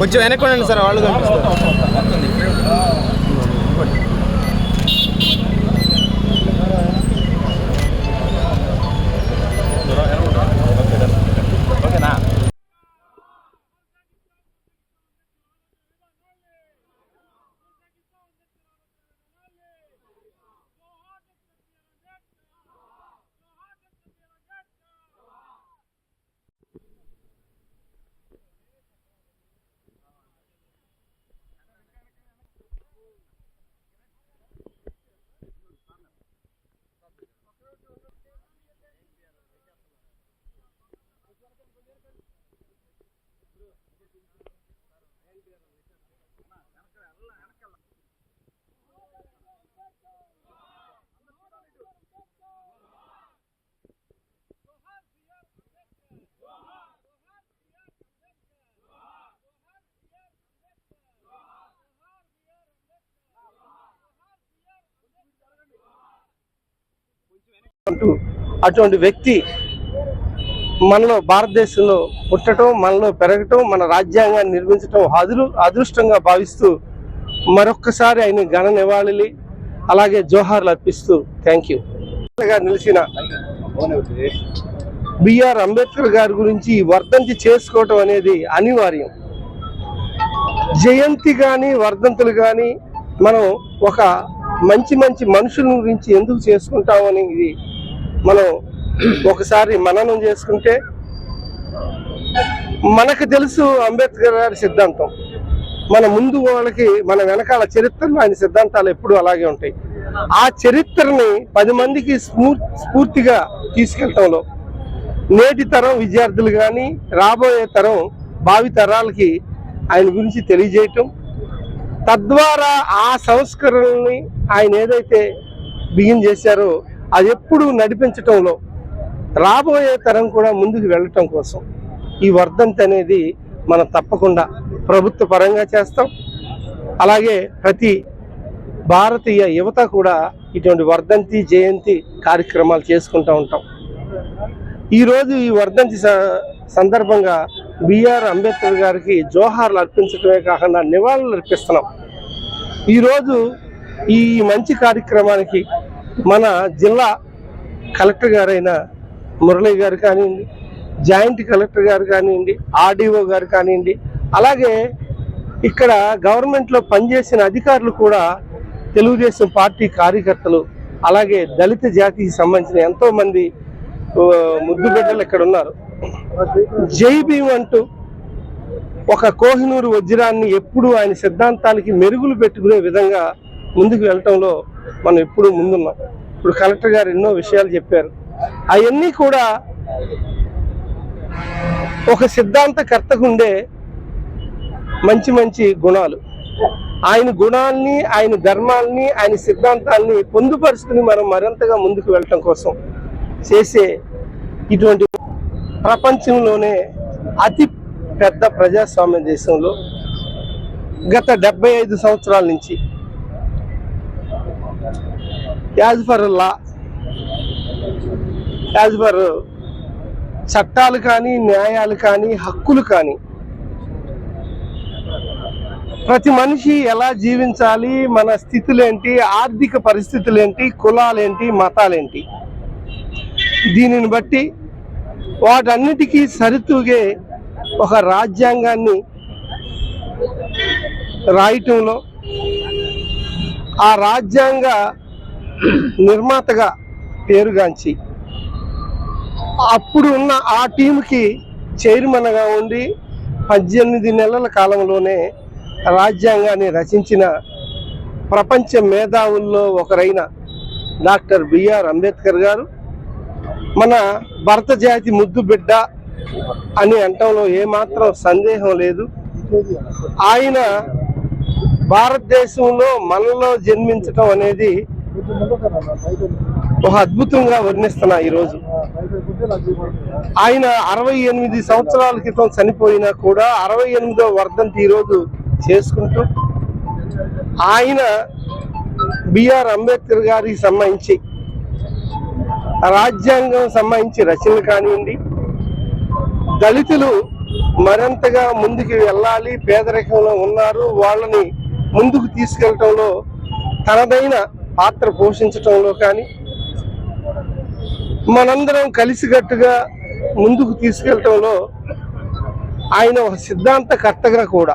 కొంచెం వెనక్కి ఉండండి సార్ వాళ్ళు కనిపిస్తారు. అంటూ అటువంటి వ్యక్తి మనలో భారతదేశంలో పుట్టడం మనలో పెరగటం మన రాజ్యాంగాన్ని నిర్మించటం అదురు అదృష్టంగా భావిస్తూ మరొక్కసారి ఆయన ఘన నివాళులు అలాగే జోహార్లు అర్పిస్తూ థ్యాంక్ యూ నిలిచిన బిఆర్ అంబేద్కర్ గారి గురించి వర్ధంతి చేసుకోవటం అనేది అనివార్యం. జయంతి కానీ వర్ధంతులు కానీ మనం ఒక మంచి మంచి మనుషుల గురించి ఎందుకు చేసుకుంటాం అనేది మనం ఒకసారి మననం చేసుకుంటే మనకు తెలుసు అంబేద్కర్ గారి సిద్ధాంతం. మన ముందు వాళ్ళకి మన వెనకాల చరిత్రలో ఆయన సిద్ధాంతాలు ఎప్పుడు అలాగే ఉంటాయి. ఆ చరిత్రని పది మందికి స్ఫూర్తిగా తీసుకెళ్ళటంలో నేటి తరం విద్యార్థులు కానీ రాబోయే తరం భావి తరాలకి ఆయన గురించి తెలియజేయటం. తద్వారా ఆ సంస్కరణని ఆయన ఏదైతే బిగిన్ చేశారో అది ఎప్పుడు నడిపించటంలో రాబోయే తరం కూడా ముందుకు వెళ్ళటం కోసం ఈ వర్ధంతి అనేది మనం తప్పకుండా ప్రభుత్వ పరంగా చేస్తాం. అలాగే ప్రతి భారతీయ యువత కూడా ఇటువంటి వర్ధంతి జయంతి కార్యక్రమాలు చేసుకుంటూ ఉంటాం. ఈరోజు ఈ వర్ధంతి స- సందర్భంగా బిఆర్ అంబేద్కర్ గారికి జోహార్లు అర్పించడమే కాకుండా నివాళులు అర్పిస్తున్నాం. ఈరోజు ఈ మంచి కార్యక్రమానికి మన జిల్లా కలెక్టర్ గారైన మురళి గారు కానివ్వండి జాయింట్ కలెక్టర్ గారు కానివ్వండి ఆర్డీఓ గారు కానివ్వండి అలాగే ఇక్కడ గవర్నమెంట్లో పనిచేసిన అధికారులు కూడా తెలుగుదేశం పార్టీ కార్యకర్తలు అలాగే దళిత జాతికి సంబంధించిన ఎంతోమంది ముద్దు బిడ్డలు ఇక్కడ ఉన్నారు. జై భీమ్ అంటూ ఒక కోహినూరు వజ్రాన్ని ఎప్పుడు ఆయన సిద్ధాంతాలకి మెరుగులు పెట్టుకునే విధంగా ముందుకు వెళ్ళటంలో మనం ఎప్పుడు ముందున్నాం. ఇప్పుడు కలెక్టర్ గారు ఎన్నో విషయాలు చెప్పారు. అవన్నీ కూడా ఒక సిద్ధాంతకర్తకు ఉండే మంచి మంచి గుణాలు. ఆయన గుణాల్ని ఆయన ధర్మాల్ని ఆయన సిద్ధాంతాల్ని పొందుపరుచుకుని మనం మరింతగా ముందుకు వెళ్ళటం కోసం చేసే ఇటువంటి ప్రపంచంలోనే అతి పెద్ద ప్రజాస్వామ్య దేశంలో గత డెబ్బై ఐదు సంవత్సరాల నుంచి as per law. As per చట్టాలు కానీ న్యాయాలు కానీ హక్కులు కానీ. ప్రతి మనిషి ఎలా జీవించాలి మన స్థితులేంటి ఆర్థిక పరిస్థితులేంటి కులాలేంటి మతాలేంటి. దీనిని బట్టి వాటన్నిటికీ సరితూగే ఒక రాజ్యాంగాన్ని రాయటంలో ఆ రాజ్యాంగ నిర్మాతగా పేరుగాంచి అప్పుడు ఉన్న ఆ టీంకి చైర్మన్గా ఉండి పద్దెనిమిది నెలల కాలంలోనే రాజ్యాంగాన్ని రచించిన ప్రపంచ మేధావుల్లో ఒకరైన డాక్టర్ బిఆర్ అంబేద్కర్ గారు. మన భరత జాతి ముద్దు బిడ్డ అని అంటంలో ఏమాత్రం సందేహం లేదు. ఆయన భారతదేశంలో మనలో జన్మించటం అనేది ఒక అద్భుతంగా వర్ణిస్తున్నా ఈరోజు ఆయన అరవై ఎనిమిది సంవత్సరాల క్రితం చనిపోయినా కూడా అరవై ఎనిమిదో వర్ధంతి ఈరోజు చేసుకుంటూ ఆయన బిఆర్ అంబేద్కర్ గారికి సంబంధించి రాజ్యాంగం సంబంధించి రచనలు కానివ్వండి దళితులు మరింతగా ముందుకు వెళ్ళాలి పేదరికంలో ఉన్నారు వాళ్ళని ముందుకు తీసుకెళ్ళటంలో తనదైన పాత్ర పోషించటంలో కానీ మనందరం కలిసికట్టుగా ముందుకు తీసుకెళ్ళటంలో ఆయన ఒక సిద్ధాంతకర్తగా కూడా